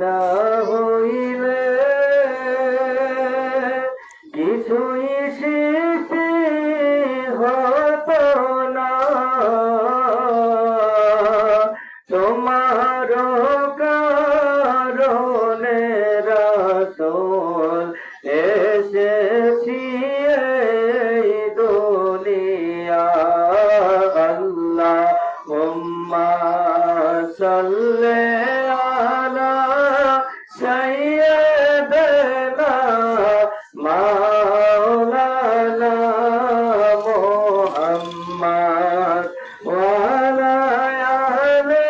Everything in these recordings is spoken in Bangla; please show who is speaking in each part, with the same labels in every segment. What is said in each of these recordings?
Speaker 1: না কিছুই শিখতে হতো সাইয়্যিদিনা মাওলানা মুহাম্মদ। ওয়া আলা আলি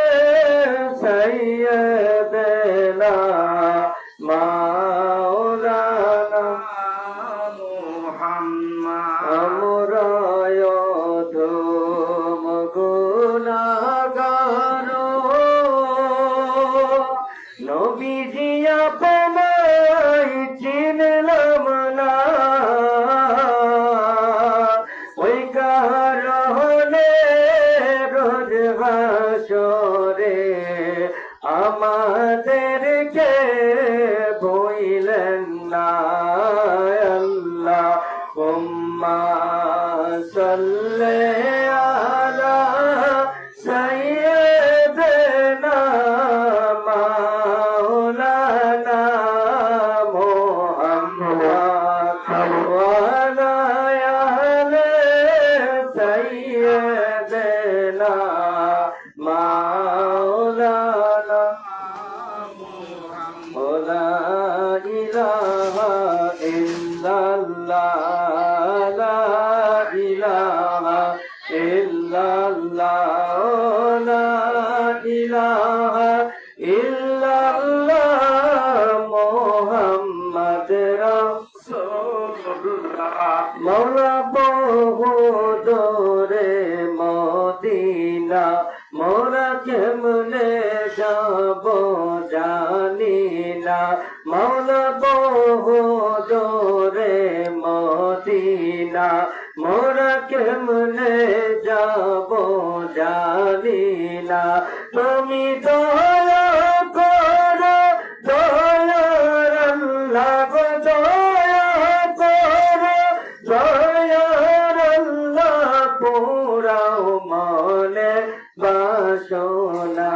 Speaker 1: সাইয়্যিদিনা মাওলানা
Speaker 2: আমরা
Speaker 1: আমাদেরকে বইলেন না? আল্লাহ উম্মা সাল্লি আলা সাইয়্যিদিনা মাওলানা মুহাম্মদ ওয়া আলা আলি সাইয়্যিদিনা ইলাহা ইল্লাল্লাহ, লা ইলাহা ইল্লাল্লাহ, লা ইলাহা ইল্লাল্লাহ, মুহাম্মদ রাসূলুল্লাহ। মাওলা বহু দূরে মদিনা, মোরা কেমনে যাব মদিনা মাওলা বহদরে মদিনা। মোরা কেমনে যাব জানি না। তুমি দয়া করো, দয়া আল্লাহ দয়া করো, দয়া আল্লাহ পুরাও মনে বাসনা।